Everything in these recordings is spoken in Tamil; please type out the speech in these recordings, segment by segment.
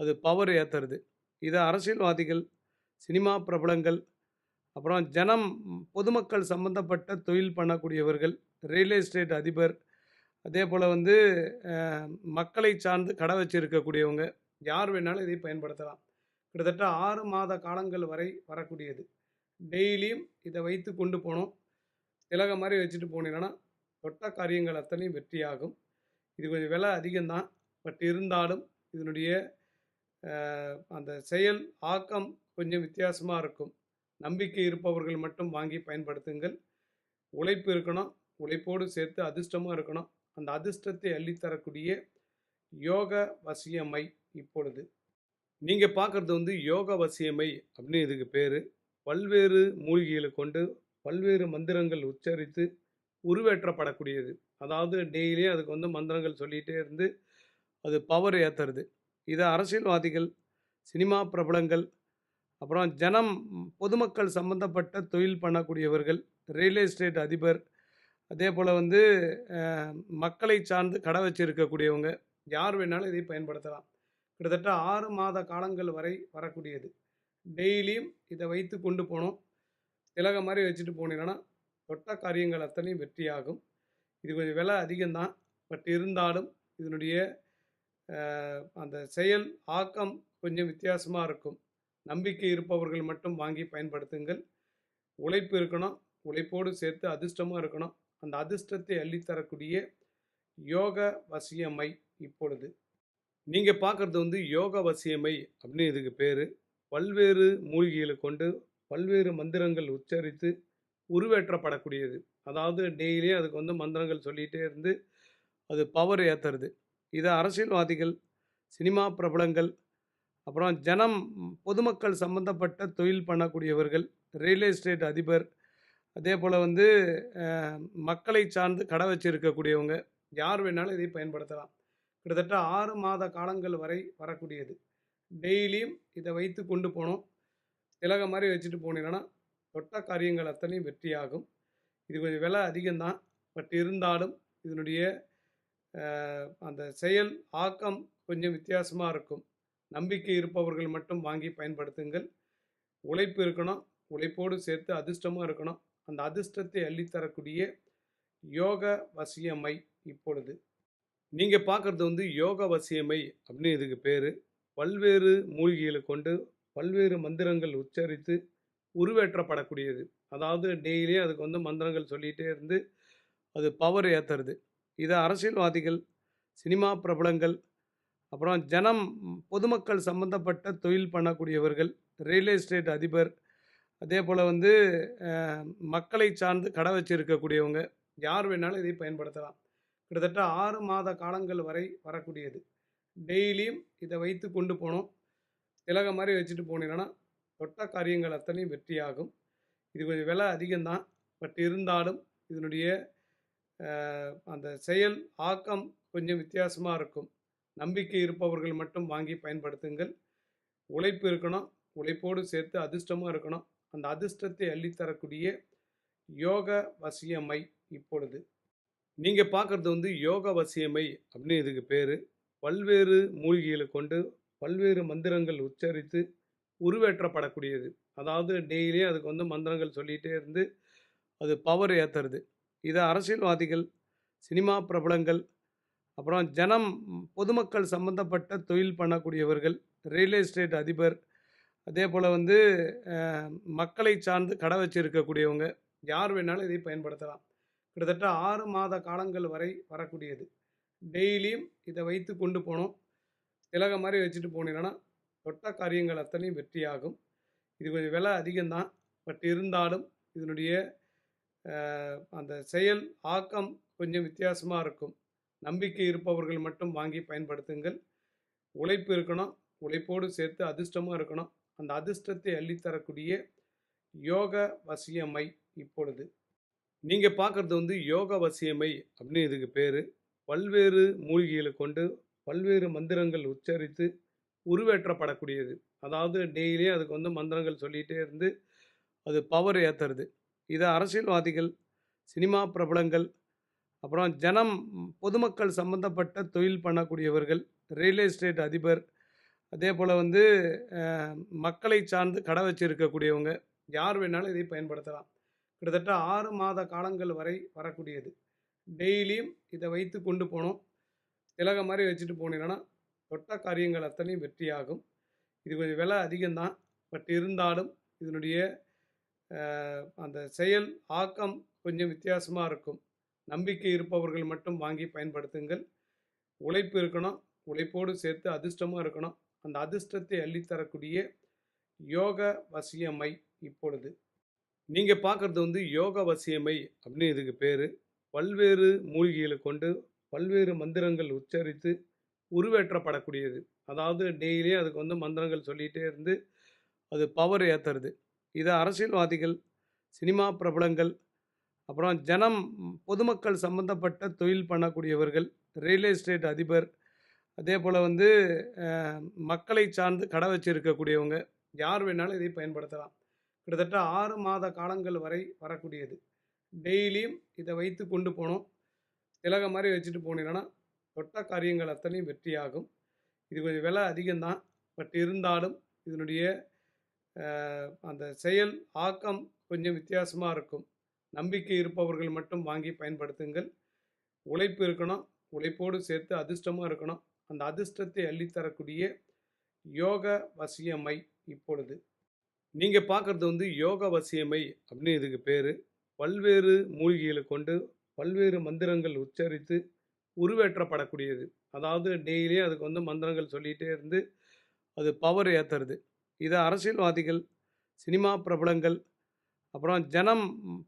அது பவர் ஏற்றுறது இதை அரசியல்வாதிகள் சினிமா பிரபலங்கள் அப்புறம் ஜனம் பொதுமக்கள் சம்மந்தப்பட்ட தொழில் பண்ணக்கூடியவர்கள் ரியல் எஸ்டேட் அதிபர் அதே போல் வந்து மக்களை சார்ந்து கடை வச்சிருக்கக்கூடியவங்க யார் வேணாலும் இதை பயன்படுத்தலாம். கிட்டத்தட்ட ஆறு மாத காலங்கள் வரை வரக்கூடியது. டெய்லியும் இதை வைத்து கொண்டு போனோம் திலக மாதிரி வச்சுட்டு போனீங்கன்னா தொட்ட காரியங்கள் அத்தனையும் வெற்றியாகும். இது கொஞ்சம் விலை அதிகம்தான். பட் இருந்தாலும் இதனுடைய அந்த செயல் ஆக்கம் கொஞ்சம் வித்தியாசமாக இருக்கும். நம்பிக்கை இருப்பவர்கள் மட்டும் வாங்கி பயன்படுத்துங்கள். உழைப்பு இருக்கணும். உழைப்போடு சேர்த்து அதிர்ஷ்டமும் இருக்கணும். அந்த அதிர்ஷ்டத்தை அள்ளித்தரக்கூடிய யோக வசியமை இப்பொழுது. நீங்கள் பார்க்குறது வந்து யோக வசியமை அப்படின்னு இதுக்கு பேர். பல்வேறு மூலிகைகளை கொண்டு பல்வேறு மந்திரங்கள் உச்சரித்து உருவேற்றப்படக்கூடியது. அதாவது டெய்லியும் அதுக்கு வந்து மந்திரங்கள் சொல்லிகிட்டே இருந்து அது பவர் ஏற்றுறது இதை அரசியல்வாதிகள் சினிமா பிரபலங்கள் அப்புறம் ஜனம் பொதுமக்கள் சம்மந்தப்பட்ட தொழில் பண்ணக்கூடியவர்கள் ரியல் எஸ்டேட் அதிபர் அதே போல் வந்து மக்களை சார்ந்து கடை வச்சிருக்கக்கூடியவங்க யார் வேணாலும் இதை பயன்படுத்தலாம். கிட்டத்தட்ட ஆறு மாத காலங்கள் வரை வரக்கூடியது. டெய்லியும் இதை வைத்து கொண்டு போனோம். திலக மாதிரி வச்சுட்டு போனீங்கன்னா தொட்ட காரியங்கள் அத்தனையும் வெற்றியாகும். இது கொஞ்சம் விலை அதிகம்தான். பட் இருந்தாலும் இதனுடைய அந்த செயல் ஆக்கம் கொஞ்சம் வித்தியாசமாக இருக்கும். நம்பிக்கை இருப்பவர்கள் மட்டும் வாங்கி பயன்படுத்துங்கள். உழைப்பு இருக்கணும். உழைப்போடு சேர்த்து அதிர்ஷ்டமும் இருக்கணும். அந்த அதிர்ஷ்டத்தை அள்ளித்தரக்கூடிய யோக வசியமை இப்பொழுது. நீங்கள் பார்க்குறது வந்து யோக வசியமை அப்படின்னு இதுக்கு பேர். பல்வேறு மூலிகைகளை கொண்டு பல்வேறு மந்திரங்கள் உச்சரித்து உருவேற்றப்படக்கூடியது. அதாவது டெய்லியும் அதுக்கு வந்து மந்திரங்கள் சொல்லிகிட்டே இருந்து அது பவர் ஏற்றுறது இதை அரசியல்வாதிகள் சினிமா பிரபலங்கள் அப்புறம் ஜனம் பொதுமக்கள் சம்மந்தப்பட்ட தொழில் பண்ணக்கூடியவர்கள் ரியல் எஸ்டேட் அதிபர் அதே போல் வந்து மக்களை சார்ந்து கடை வச்சிருக்கக்கூடியவங்க யார் வேணாலும் இதை பயன்படுத்தலாம். கிட்டத்தட்ட ஆறு மாத காலங்கள் வரை வரக்கூடியது. டெய்லியும் இதை வைத்து கொண்டு போனோம் திலக மாதிரி வச்சுட்டு போனீங்கன்னா தொட்ட காரியங்கள் அத்தனையும் வெற்றியாகும். இது கொஞ்சம் விலை அதிகம்தான். பட் இருந்தாலும் இதனுடைய அந்த செயல் ஆக்கம் கொஞ்சம் வித்தியாசமாக இருக்கும். நம்பிக்கை இருப்பவர்கள் மட்டும் வாங்கி பயன்படுத்துங்கள். உழைப்பு இருக்கணும். உழைப்போடு சேர்த்து அதிர்ஷ்டமும் இருக்கணும். அந்த அதிர்ஷ்டத்தை அள்ளித்தரக்கூடிய யோக வசியமை இப்பொழுது. நீங்கள் பார்க்குறது வந்து யோக வசியமை அப்படின்னு இதுக்கு பேர். பல்வேறு மூலிகைகளை கொண்டு பல்வேறு மந்திரங்கள் உச்சரித்து உருவேற்றப்படக்கூடியது. அதாவது டெய்லியும் அதுக்கு வந்து மந்திரங்கள் சொல்லிகிட்டே இருந்து அது பவர் ஏற்றுறது இதை அரசியல்வாதிகள் சினிமா பிரபலங்கள் அப்புறம் ஜனம் பொதுமக்கள் சம்மந்தப்பட்ட தொழில் பண்ணக்கூடியவர்கள் ரியல் எஸ்டேட் அதிபர் அதே போல் வந்து மக்களை சார்ந்து கடை வச்சிருக்கக்கூடியவங்க யார் வேணாலும் இதை பயன்படுத்தலாம். கிட்டத்தட்ட ஆறு மாத காலங்கள் வரை வரக்கூடியது. டெய்லியும் இதை வைத்து கொண்டு போனோம். திலக மாதிரி வச்சுட்டு போனீங்கன்னா தொட்ட காரியங்கள் அத்தனையும் வெற்றியாகும். இது கொஞ்சம் விலை அதிகம்தான். பட் இருந்தாலும் இதனுடைய அந்த செயல் ஆக்கம் கொஞ்சம் வித்தியாசமாக இருக்கும். நம்பிக்கை இருப்பவர்கள் மட்டும் வாங்கி பயன்படுத்துங்கள். உழைப்பு இருக்கணும். உழைப்போடு சேர்த்து அதிர்ஷ்டமும் இருக்கணும். அந்த அதிர்ஷ்டத்தை அள்ளித்தரக்கூடிய யோக வசியமை இப்பொழுது. நீங்கள் பார்க்குறது வந்து யோக வசியமை அப்படின்னு இதுக்கு பேர். பல்வேறு மூலிகைகளை கொண்டு பல்வேறு மந்திரங்கள் உச்சரித்து உருவேற்றப்படக்கூடியது. அதாவது டெய்லியும் அதுக்கு வந்து மந்திரங்கள் சொல்லிகிட்டே இருந்து அது பவர் ஏற்றுறது இதை அரசியல்வாதிகள் சினிமா பிரபலங்கள் அப்புறம் ஜனம் பொதுமக்கள் சம்மந்தப்பட்ட தொழில் பண்ணக்கூடியவர்கள் ரியல் எஸ்டேட் அதிபர் அதே போல் வந்து மக்களை சார்ந்து கடை வச்சிருக்கக்கூடியவங்க யார் வேணாலும் இதை பயன்படுத்தலாம். கிட்டத்தட்ட ஆறு மாத காலங்கள் வரை வரக்கூடியது. டெய்லியும் இதை வைத்து கொண்டு போனோம் திலக மாதிரி வச்சுட்டு போனீங்கன்னா தொட்ட காரியங்கள் அத்தனையும் வெற்றியாகும். இது கொஞ்சம் விலை அதிகம்தான். பட் இருந்தாலும் இதனுடைய அந்த செயல் ஆக்கம் கொஞ்சம் வித்தியாசமாக இருக்கும். நம்பிக்கை இருப்பவர்கள் மட்டும் வாங்கி பயன்படுத்துங்கள். உழைப்பு இருக்கணும். உழைப்போடு சேர்த்து அதிர்ஷ்டமும் இருக்கணும். அந்த அதிர்ஷ்டத்தை அள்ளித்தரக்கூடிய யோக வசியமை இப்பொழுது. நீங்கள் பார்க்குறது வந்து யோக வசியமை அப்படின்னு இதுக்கு பேர். பல்வேறு மூலிகைகளை கொண்டு பல்வேறு மந்திரங்கள் உச்சரித்து உருவேற்றப்படக்கூடியது. அதாவது டெய்லியும் அதுக்கு வந்து மந்திரங்கள் சொல்லிகிட்டே இருந்து அது பவர் ஏற்றுறது இதை அரசியல்வாதிகள் சினிமா பிரபலங்கள் அப்புறம் ஜனம் பொதுமக்கள் சம்மந்தப்பட்ட தொழில் பண்ணக்கூடியவர்கள் ரியல் எஸ்டேட் அதிபர் அதே போல் வந்து மக்களை சார்ந்து கடை வச்சிருக்கக்கூடியவங்க யார் வேணாலும் இதை பயன்படுத்தலாம். கிட்டத்தட்ட ஆறு மாத காலங்கள் வரை வரக்கூடியது. டெய்லியும் இதை வைத்து கொண்டு போனோம். திலக மாதிரி வச்சுட்டு போனீங்கன்னா தொட்ட காரியங்கள் அத்தனையும் வெற்றியாகும். இது கொஞ்சம் விலை அதிகம்தான். பட் இருந்தாலும் இதனுடைய அந்த செயல் ஆக்கம் கொஞ்சம் வித்தியாசமாக இருக்கும். நம்பிக்கை இருப்பவர்கள் மட்டும் வாங்கி பயன்படுத்துங்கள். உழைப்பு இருக்கணும். உழைப்போடு சேர்த்து அதிர்ஷ்டமும் இருக்கணும். அந்த அதிர்ஷ்டத்தை அள்ளித்தரக்கூடிய யோக வசியமை இப்பொழுது. நீங்கள் பார்க்குறது வந்து யோக வசியமை அப்படின்னு இதுக்கு பேர். பல்வேறு மூலிகைகளை கொண்டு பல்வேறு மந்திரங்கள் உச்சரித்து உருவேற்றப்படக்கூடியது. அதாவது டெய்லியும் அதுக்கு வந்து மந்திரங்கள் சொல்லிகிட்டே இருந்து அது பவர் ஏற்றுறது இதை அரசியல்வாதிகள் சினிமா பிரபலங்கள் அப்புறம் ஜனம் பொதுமக்கள் சம்மந்தப்பட்ட தொழில் பண்ணக்கூடியவர்கள் ரியல் எஸ்டேட் அதிபர் அதே போல் வந்து மக்களை சார்ந்து கடை வச்சிருக்கக்கூடியவங்க யார் வேணாலும் இதை பயன்படுத்தலாம். கிட்டத்தட்ட ஆறு மாத காலங்கள் வரை வரக்கூடியது. டெய்லியும் இதை வைத்து கொண்டு போனோம் திலக மாதிரி வச்சுட்டு போனீங்கன்னா தொட்ட காரியங்கள் அத்தனையும் வெற்றியாகும். இது கொஞ்சம் விலை அதிகம்தான். பட் இருந்தாலும் இதனுடைய அந்த செயல் ஆக்கம் கொஞ்சம் வித்தியாசமாக இருக்கும். நம்பிக்கை இருப்பவர்கள் மட்டும் வாங்கி பயன்படுத்துங்கள். உழைப்பு இருக்கணும். உழைப்போடு சேர்த்து அதிர்ஷ்டமும் இருக்கணும். அந்த அதிர்ஷ்டத்தை அள்ளித்தரக்கூடிய யோக வசியமை இப்பொழுது. நீங்கள் பார்க்குறது வந்து யோக வசியமை அப்படின்னு இதுக்கு பேர். பல்வேறு மூலிகைகளை கொண்டு பல்வேறு மந்திரங்கள் உச்சரித்து உருவேற்றப்படக்கூடியது. அதாவது டெய்லியும் அதுக்கு வந்து மந்திரங்கள் சொல்லிகிட்டே இருந்து அது பவர் ஏற்றுறது இது அரசியல்வாதிகள் சினிமா பிரபலங்கள் அப்புறம் ஜனம்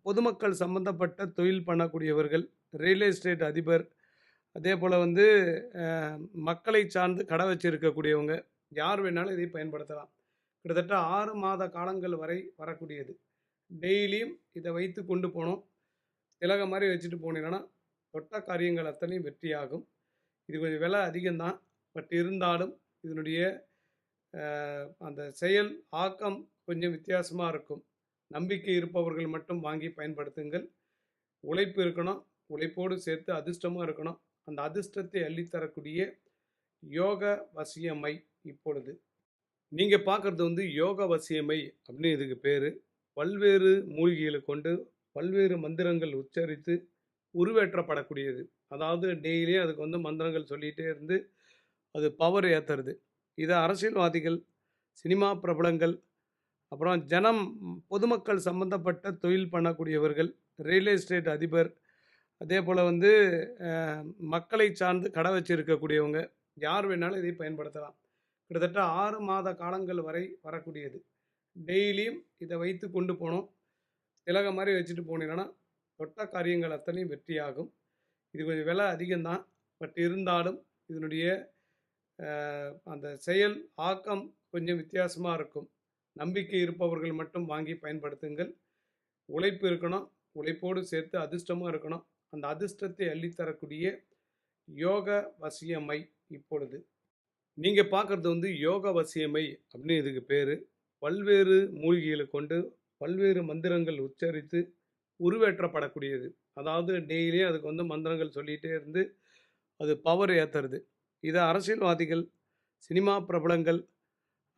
பொதுமக்கள் சம்மந்தப்பட்ட தொழில் பண்ணக்கூடியவர்கள் ரியல் எஸ்டேட் அதிபர் அதே போல் வந்து மக்களை சார்ந்து கடை வச்சிருக்கக்கூடியவங்க யார் வேணாலும் இதை பயன்படுத்தலாம். கிட்டத்தட்ட ஆறு மாத காலங்கள் வரை வரக்கூடியது. டெய்லியும் இதை வைத்து கொண்டு போனோம் திலக மாதிரி வச்சுட்டு போனீங்கன்னா தொட்ட காரியங்கள் அத்தனையும் வெற்றியாகும். இது கொஞ்சம் விலை அதிகம்தான். பட் இருந்தாலும் இதனுடைய அந்த செயல் ஆக்கம் கொஞ்சம் வித்தியாசமாக இருக்கும். நம்பிக்கை இருப்பவர்கள் மட்டும் வாங்கி பயன்படுத்துங்கள். உழைப்பு இருக்கணும். உழைப்போடு சேர்த்து அதிர்ஷ்டமும் இருக்கணும். அந்த அதிர்ஷ்டத்தை அள்ளித்தரக்கூடிய யோக வசியமை இப்பொழுது. நீங்கள் பார்க்குறது வந்து யோக வசியமை அப்படின்னு இதுக்கு பேர். பல்வேறு மூலிகைகளை கொண்டு பல்வேறு மந்திரங்கள் உச்சரித்து உருவேற்றப்படக்கூடியது. அதாவது டெய்லியும் அதுக்கு வந்து மந்திரங்கள் சொல்லிகிட்டே இருந்து அது பவர் ஏற்றுறது இதை அரசியல்வாதிகள் சினிமா பிரபலங்கள் அப்புறம் ஜனம் பொதுமக்கள் சம்மந்தப்பட்ட தொழில் பண்ணக்கூடியவர்கள் ரியல் எஸ்டேட் அதிபர் அதே போல் வந்து மக்களை சார்ந்து கடை வச்சிருக்கக்கூடியவங்க யார் வேணாலும் இதை பயன்படுத்தலாம். கிட்டத்தட்ட ஆறு மாத காலங்கள் வரை வரக்கூடியது. டெய்லியும் இதை வைத்து கொண்டு போனோம். திலக மாதிரி வச்சுட்டு போனீங்கன்னா தொட்ட காரியங்கள் அத்தனையும் வெற்றியாகும். இது கொஞ்சம் விலை அதிகம்தான். பட் இருந்தாலும் இதனுடைய அந்த செயல் ஆக்கம் கொஞ்சம் வித்தியாசமாக இருக்கும். நம்பிக்கை இருப்பவர்கள் மட்டும் வாங்கி பயன்படுத்துங்கள். உழைப்பு இருக்கணும். உழைப்போடு சேர்த்து அதிர்ஷ்டமும் இருக்கணும். அந்த அதிர்ஷ்டத்தை அள்ளித்தரக்கூடிய யோக வசியமை இப்பொழுது. நீங்கள் பார்க்குறது வந்து யோக வசியமை அப்படின்னு இதுக்கு பேர். பல்வேறு மூலிகைகளை கொண்டு பல்வேறு மந்திரங்கள் உச்சரித்து உருவேற்றப்படக்கூடியது. அதாவது டெய்லியும் அதுக்கு வந்து மந்திரங்கள் சொல்லிகிட்டே இருந்து அது பவர் ஏற்றுறது இதை அரசியல்வாதிகள் சினிமா பிரபலங்கள்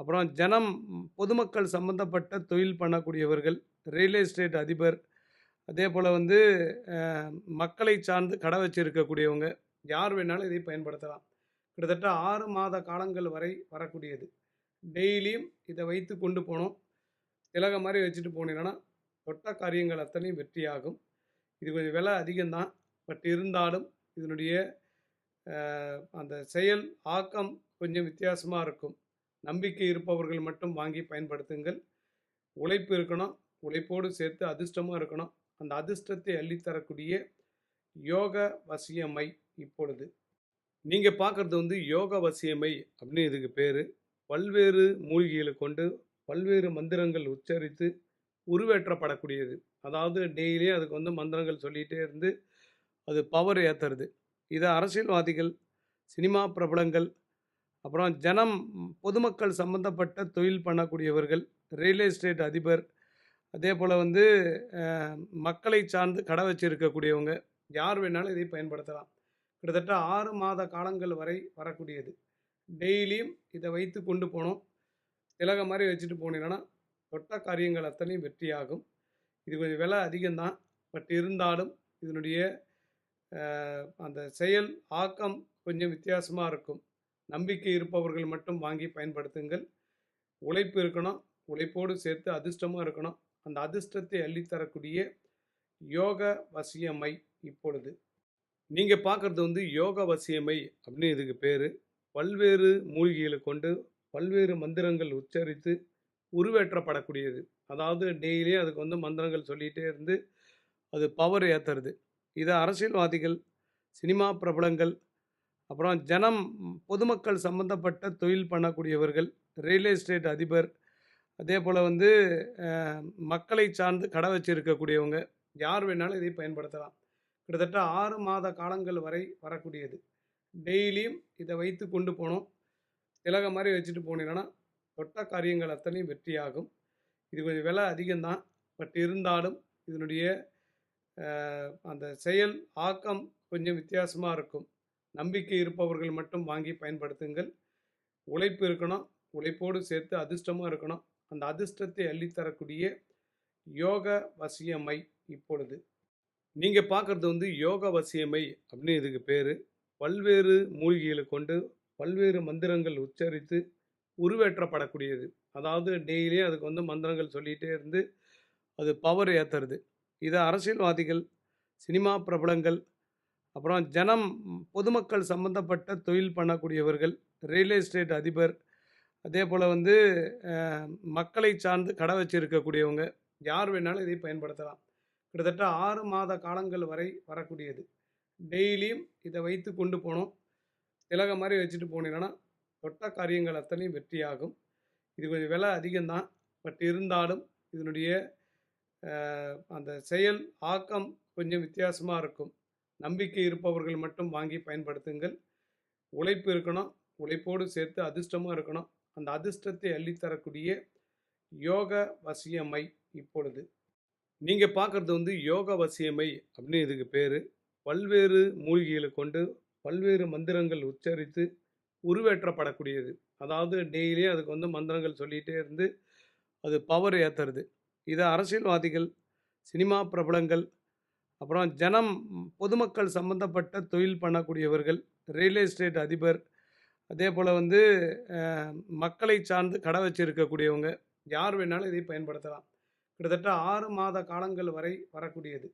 அப்புறம் ஜனம் பொதுமக்கள் சம்மந்தப்பட்ட தொழில் பண்ணக்கூடியவர்கள் ரியல் எஸ்டேட் அதிபர் அதே போல் வந்து மக்களை சார்ந்து கடை வச்சிருக்கக்கூடியவங்க யார் வேணாலும் இதை பயன்படுத்தலாம். கிட்டத்தட்ட ஆறு மாத காலங்கள் வரை வரக்கூடியது. டெய்லியும் இதை வைத்து கொண்டு போனோம் திலக மாதிரி வச்சுட்டு போனீங்கன்னா தொட்ட காரியங்கள் அத்தனையும் வெற்றியாகும். இது கொஞ்சம் விலை அதிகம்தான். பட் இருந்தாலும் இதனுடைய அந்த செயல் ஆக்கம் கொஞ்சம் வித்தியாசமாக இருக்கும். நம்பிக்கை இருப்பவர்கள் மட்டும் வாங்கி பயன்படுத்துங்கள். உழைப்பு இருக்கணும். உழைப்போடு சேர்த்து அதிர்ஷ்டமும் இருக்கணும். அந்த அதிர்ஷ்டத்தை அள்ளித்தரக்கூடிய யோக வசியமை இப்பொழுது. நீங்கள் பார்க்குறது வந்து யோக வசியமை அப்படின்னு இதுக்கு பேர். பல்வேறு மூலிகைகளை கொண்டு பல்வேறு மந்திரங்கள் உச்சரித்து உருவேற்றப்படக்கூடியது. அதாவது டெய்லியும் அதுக்கு வந்து மந்திரங்கள் சொல்லிகிட்டே இருந்து அது பவர் ஏற்றுறது இதை அரசியல்வாதிகள் சினிமா பிரபலங்கள் அப்புறம் ஜனம் பொதுமக்கள் சம்மந்தப்பட்ட தொழில் பண்ணக்கூடியவர்கள் ரியல் எஸ்டேட் அதிபர் அதே போல் வந்து மக்களை சார்ந்து கடை வச்சிருக்கக்கூடியவங்க யார் வேணாலும் இதை பயன்படுத்தலாம். கிட்டத்தட்ட ஆறு மாத காலங்கள் வரை வரக்கூடியது. டெய்லியும் இதை வைத்து கொண்டு போனோம். திலகம் மாதிரி வச்சுட்டு போனீங்கன்னா தொட்ட காரியங்கள் அத்தனையும் வெற்றியாகும். இது கொஞ்சம் விலை அதிகம்தான். பட் இருந்தாலும் இதனுடைய அந்த செயல் ஆக்கம் கொஞ்சம் வித்தியாசமாக இருக்கும். நம்பிக்கை இருப்பவர்கள் மட்டும் வாங்கி பயன்படுத்துங்கள். உழைப்பு இருக்கணும். உழைப்போடு சேர்த்து அதிர்ஷ்டமும் இருக்கணும். அந்த அதிர்ஷ்டத்தை அள்ளித்தரக்கூடிய யோக வசியமை இப்பொழுது. நீங்கள் பார்க்குறது வந்து யோக வசியமை அப்படின்னு இதுக்கு பேர். பல்வேறு மூலிகைகளை கொண்டு பல்வேறு மந்திரங்கள் உச்சரித்து உருவேற்றப்படக்கூடியது. அதாவது டெய்லியும் அதுக்கு வந்து மந்திரங்கள் சொல்லிகிட்டே இருந்து அது பவர் ஏற்றுறது இதை அரசியல்வாதிகள் சினிமா பிரபலங்கள் அப்புறம் ஜனம் பொதுமக்கள் சம்மந்தப்பட்ட தொழில் பண்ணக்கூடியவர்கள் ரியல் எஸ்டேட் அதிபர் அதே போல் வந்து மக்களை சார்ந்து கடை வச்சிருக்கக்கூடியவங்க யார் வேணாலும் இதை பயன்படுத்தலாம். கிட்டத்தட்ட ஆறு மாத காலங்கள் வரை வரக்கூடியது. டெய்லியும் இதை வைத்து கொண்டு போனோம் திலகம் மாதிரி வச்சுட்டு போனீங்கன்னா தொட்ட காரியங்கள் அத்தனையும் வெற்றியாகும். இது கொஞ்சம் விலை அதிகம்தான். பட் இருந்தாலும் இதனுடைய அந்த செயல் ஆக்கம் கொஞ்சம் வித்தியாசமாக இருக்கும். நம்பிக்கை இருப்பவர்கள் மட்டும் வாங்கி பயன்படுத்துங்கள். உழைப்பு இருக்கணும். உழைப்போடு சேர்த்து அதிர்ஷ்டமும் இருக்கணும். அந்த அதிர்ஷ்டத்தை அள்ளித்தரக்கூடிய யோக வசியமை இப்பொழுது. நீங்கள் பார்க்குறது வந்து யோக வசியமை அப்படின்னு இதுக்கு பேர். பல்வேறு மூலிகைகளை கொண்டு பல்வேறு மந்திரங்கள் உச்சரித்து உருவேற்றப்படக்கூடியது. அதாவது டெய்லியும் அதுக்கு வந்து மந்திரங்கள் சொல்லிகிட்டே இருந்து அது பவர் ஏற்றுறது இதை அரசியல்வாதிகள் சினிமா பிரபலங்கள் அப்புறம் ஜனம் பொதுமக்கள் சம்மந்தப்பட்ட தொழில் பண்ணக்கூடியவர்கள் ரியல் எஸ்டேட் அதிபர் அதே போல் வந்து மக்களை சார்ந்து கடை வச்சிருக்கக்கூடியவங்க யார் வேணாலும் இதை பயன்படுத்தலாம். கிட்டத்தட்ட ஆறு மாத காலங்கள் வரை வரக்கூடியது. டெய்லியும் இதை வைத்து கொண்டு போனோம். திலகம் மாதிரி வச்சுட்டு போனீங்கன்னா தொட்ட காரியங்கள் அத்தனையும் வெற்றியாகும். இது கொஞ்சம் விலை அதிகம்தான். பட் இருந்தாலும் இதனுடைய அந்த செயல் ஆக்கம் கொஞ்சம் வித்தியாசமாக இருக்கும். நம்பிக்கை இருப்பவர்கள் மட்டும் வாங்கி பயன்படுத்துங்கள். உழைப்பு இருக்கணும். உழைப்போடு சேர்த்து அதிர்ஷ்டமும் இருக்கணும். அந்த அதிர்ஷ்டத்தை அள்ளித்தரக்கூடிய யோக வசியமை இப்பொழுது. நீங்கள் பார்க்குறது வந்து யோக வசியமை அப்படின்னு இதுக்கு பேர். பல்வேறு மூலிகைகளை கொண்டு பல்வேறு மந்திரங்கள் உச்சரித்து உருவேற்றப்படக்கூடியது. அதாவது டெய்லியும் அதுக்கு வந்து மந்திரங்கள் சொல்லிகிட்டே இருந்து அது பவர் ஏற்றுறது இதை அரசியல்வாதிகள் சினிமா பிரபலங்கள் அப்புறம் ஜனம் பொதுமக்கள் சம்மந்தப்பட்ட தொழில் பண்ணக்கூடியவர்கள் ரியல் எஸ்டேட் அதிபர் அதே போல் வந்து மக்களை சார்ந்து கடை வச்சிருக்கக்கூடியவங்க யார் வேணாலும் இதை பயன்படுத்தலாம். கிட்டத்தட்ட ஆறு மாத காலங்கள் வரை வரக்கூடியது.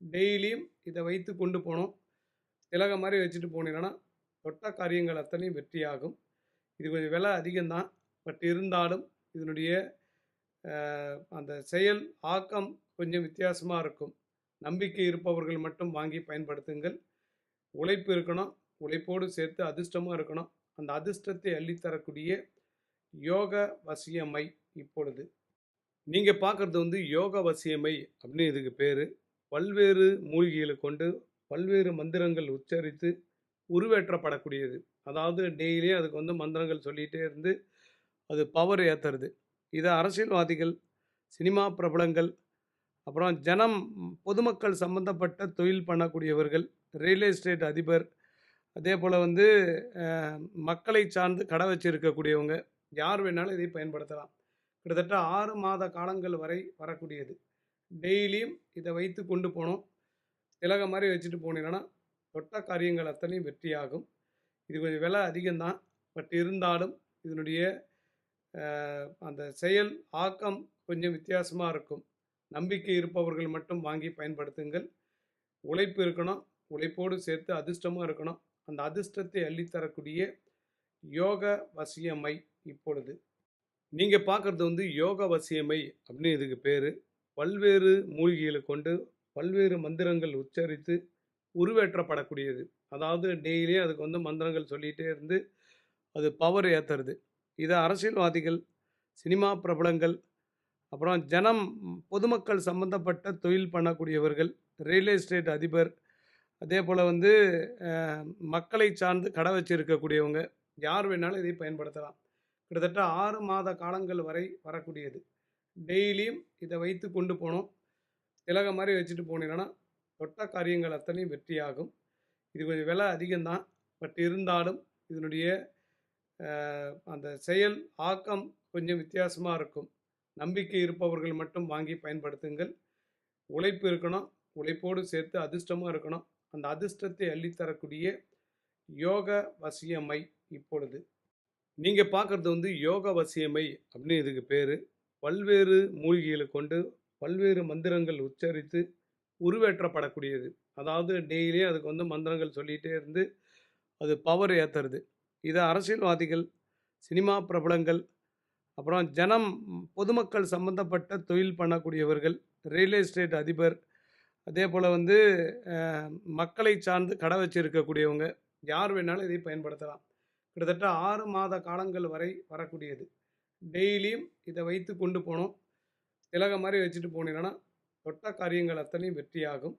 டெய்லியும் இதை வைத்து கொண்டு போனோம் திலகம் மாதிரி வச்சுட்டு போனீங்கன்னா தொட்ட காரியங்கள் அத்தனையும் வெற்றியாகும். இது கொஞ்சம் விலை அதிகம்தான். பட் இருந்தாலும் இதனுடைய அந்த செயல் ஆக்கம் கொஞ்சம் வித்தியாசமாக இருக்கும். நம்பிக்கை இருப்பவர்கள் மட்டும் வாங்கி பயன்படுத்துங்கள். உழைப்பு இருக்கணும். உழைப்போடு சேர்த்து அதிர்ஷ்டமும் இருக்கணும். அந்த அதிர்ஷ்டத்தை அள்ளித்தரக்கூடிய யோக வசியமை இப்பொழுது. நீங்கள் பார்க்குறது வந்து யோக வசியமை அப்படின்னு இதுக்கு பேர். பல்வேறு மூலிகைகளை கொண்டு பல்வேறு மந்திரங்கள் உச்சரித்து உருவேற்றப்படக்கூடியது. அதாவது டெய்லியும் அதுக்கு வந்து மந்திரங்கள் சொல்லிகிட்டே இருந்து அது பவர் ஏற்றுறது இதை அரசியல்வாதிகள் சினிமா பிரபலங்கள் அப்புறம் ஜனம் பொதுமக்கள் சம்மந்தப்பட்ட தொழில் பண்ணக்கூடியவர்கள் ரியல் எஸ்டேட் அதிபர் அதே போல் வந்து மக்களை சார்ந்து கடை வச்சிருக்கக்கூடியவங்க யார் வேணாலும் இதை பயன்படுத்தலாம். கிட்டத்தட்ட ஆறு மாத காலங்கள் வரை வரக்கூடியது. டெய்லியும் இதை வைத்து கொண்டு போனோம் திலகம் மாதிரி வச்சுட்டு போனீங்கன்னா தொட்ட காரியங்கள் அத்தனையும் வெற்றியாகும். இது கொஞ்சம் விலை அதிகம்தான். பட் இருந்தாலும் இதனுடைய அந்த செயல் ஆக்கம் கொஞ்சம் வித்தியாசமாக இருக்கும். நம்பிக்கை இருப்பவர்கள் மட்டும் வாங்கி பயன்படுத்துங்கள். உழைப்பு இருக்கணும். உழைப்போடு சேர்த்து அதிர்ஷ்டமும் இருக்கணும். அந்த அதிர்ஷ்டத்தை அள்ளித்தரக்கூடிய யோக வசியமை இப்பொழுது. நீங்கள் பார்க்குறது வந்து யோக வசியமை அப்படின்னு இதுக்கு பேர். பல்வேறு மூலிகைகளை கொண்டு பல்வேறு மந்திரங்கள் உச்சரித்து உருவேற்றப்படக்கூடியது. அதாவது டெய்லியும் அதுக்கு வந்து மந்திரங்கள் சொல்லிகிட்டே இருந்து அது பவர் ஏற்றுறது இதை அரசியல்வாதிகள் சினிமா பிரபலங்கள் அப்புறம் ஜனம் பொதுமக்கள் சம்மந்தப்பட்ட தொழில் பண்ணக்கூடியவர்கள் ரியல் எஸ்டேட் அதிபர் அதே போல் வந்து மக்களை சார்ந்து கடை வச்சிருக்கக்கூடியவங்க யார் வேணாலும் இதை பயன்படுத்தலாம். கிட்டத்தட்ட ஆறு மாத காலங்கள் வரை வரக்கூடியது. டெய்லியும் இதை வைத்து கொண்டு போனோம். திலகம் மாதிரி வச்சுட்டு போனீங்கன்னா தொட்ட காரியங்கள் அத்தனையும் வெற்றியாகும். இது கொஞ்சம் விலை அதிகம்தான். பட் இருந்தாலும் இதனுடைய அந்த செயல் ஆக்கம் கொஞ்சம் வித்தியாசமாக இருக்கும். நம்பிக்கை இருப்பவர்கள் மட்டும் வாங்கி பயன்படுத்துங்கள். உழைப்பு இருக்கணும். உழைப்போடு சேர்த்து அதிர்ஷ்டமும் இருக்கணும். அந்த அதிர்ஷ்டத்தை அள்ளித்தரக்கூடிய யோக வசியமை இப்பொழுது. நீங்கள் பார்க்குறது வந்து யோக வசியமை அப்படின்னு இதுக்கு பேர். பல்வேறு மூலிகைகளை கொண்டு பல்வேறு மந்திரங்கள் உச்சரித்து உருவேற்றப்படக்கூடியது. அதாவது டெய்லியும் அதுக்கு வந்து மந்திரங்கள் சொல்லிகிட்டே இருந்து அது பவர் ஏற்றுறது இதை அரசியல்வாதிகள் சினிமா பிரபலங்கள் அப்புறம் ஜனம் பொதுமக்கள் சம்மந்தப்பட்ட தொழில் பண்ணக்கூடியவர்கள் ரியல் எஸ்டேட் அதிபர் அதே போல் வந்து மக்களை சார்ந்து கடை வச்சிருக்கக்கூடியவங்க யார் வேணாலும் இதை பயன்படுத்தலாம். கிட்டத்தட்ட ஆறு மாத காலங்கள் வரை வரக்கூடியது. டெய்லியும் இதை வைத்து கொண்டு போனோம் திலகம் மாதிரி வச்சுட்டு போனீங்கன்னா தொட்ட காரியங்கள் அத்தனையும் வெற்றியாகும்.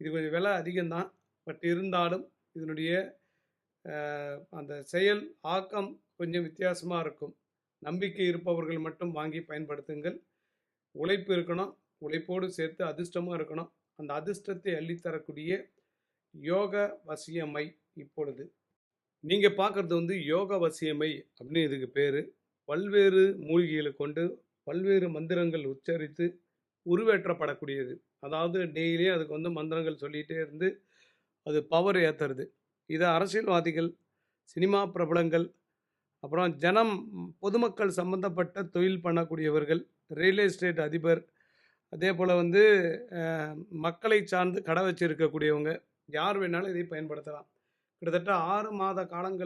இது கொஞ்சம் விலை அதிகம்தான். பட் இருந்தாலும் இதனுடைய அந்த செயல் ஆக்கம் கொஞ்சம் வித்தியாசமாக இருக்கும். நம்பிக்கை இருப்பவர்கள் மட்டும் வாங்கி பயன்படுத்துங்கள். உழைப்பு இருக்கணும். உழைப்போடு சேர்த்து அதிர்ஷ்டமும் இருக்கணும். அந்த அதிர்ஷ்டத்தை அள்ளித்தரக்கூடிய யோக வசியமை இப்பொழுது. நீங்கள் பார்க்குறது வந்து யோக வசியமை அப்படின்னு இதுக்கு பேர். பல்வேறு மூலிகைகளை கொண்டு பல்வேறு மந்திரங்கள் உச்சரித்து உருவேற்றப்படக்கூடியது. அதாவது டெய்லியும் அதுக்கு வந்து மந்திரங்கள் சொல்லிகிட்டே இருந்து அது பவர் ஏற்றுறது இதை அரசியல்வாதிகள் சினிமா பிரபலங்கள் அப்புறம் ஜனம் பொதுமக்கள் சம்மந்தப்பட்ட தொழில் பண்ணக்கூடியவர்கள் ரியல் எஸ்டேட் அதிபர் அதே போல் வந்து மக்களை சார்ந்து கடை வச்சிருக்கக்கூடியவங்க யார் வேணாலும் இதை பயன்படுத்தலாம். கிட்டத்தட்ட ஆறு மாத காலங்கள்